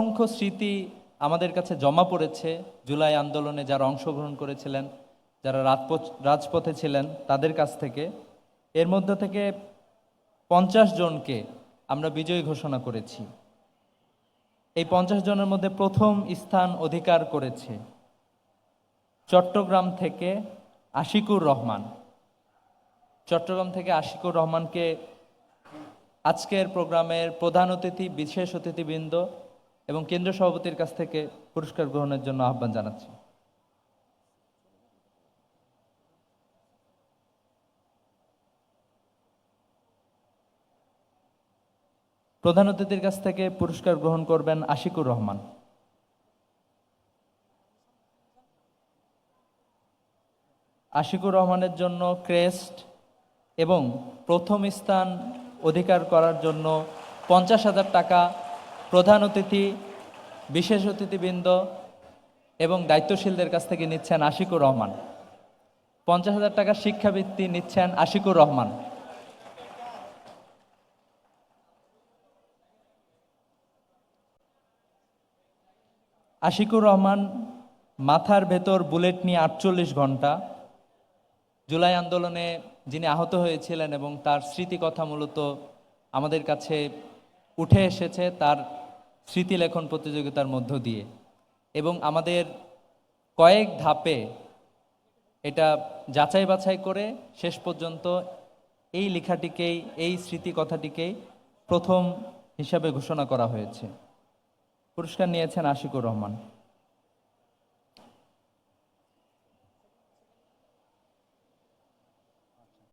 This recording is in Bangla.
অসংখ্য স্মৃতি আমাদের কাছে জমা পড়েছে। জুলাই আন্দোলনে যারা অংশগ্রহণ করেছিলেন, যারা রাজপথ- ছিলেন, তাদের কাছ থেকে। এর মধ্যে থেকে পঞ্চাশ জনকে আমরা বিজয়ী ঘোষণা করেছি। এই পঞ্চাশ জনের মধ্যে প্রথম স্থান অধিকার করেছে চট্টগ্রাম থেকে আশিকুর রহমান। চট্টগ্রাম থেকে আশিকুর রহমানকে আজকের প্রোগ্রামের প্রধান অতিথি, বিশেষ অতিথিবৃন্দ এবং কেন্দ্রীয় সভাপতির কাছ থেকে পুরস্কার গ্রহণের জন্য আহ্বান জানাচ্ছি। প্রধান অতিথির কাছ থেকে পুরস্কার গ্রহণ করবেন আশিকুর রহমান। আশিকুর রহমানের জন্য ক্রেস্ট এবং প্রথম স্থান অধিকার করার জন্য পঞ্চাশ হাজার টাকা প্রধান অতিথি, বিশেষ অতিথিবৃন্দ এবং দায়িত্বশীলদের কাছ থেকে নিচ্ছেন আশিকুর রহমান। পঞ্চাশ হাজার টাকার শিক্ষাবৃত্তি নিচ্ছেন আশিকুর রহমান। আশিকুর রহমান মাথার ভেতর বুলেট নিয়ে আটচল্লিশ ঘণ্টা জুলাই আন্দোলনে যিনি আহত হয়েছিলেন এবং তার স্মৃতিকথা মূলত আমাদের কাছে উঠে এসেছে, তার স্মৃতিলেখন প্রতিযোগিতার মধ্য দিয়ে। এবং আমাদের কয়েক ধাপে এটা যাচাই বাছাই করে শেষ পর্যন্ত এই লেখাটিকেই, এই স্মৃতি কথাটিকেই প্রথম হিসাবে ঘোষণা করা হয়েছে। পুরস্কার নিয়েছেন আশিকুর রহমান।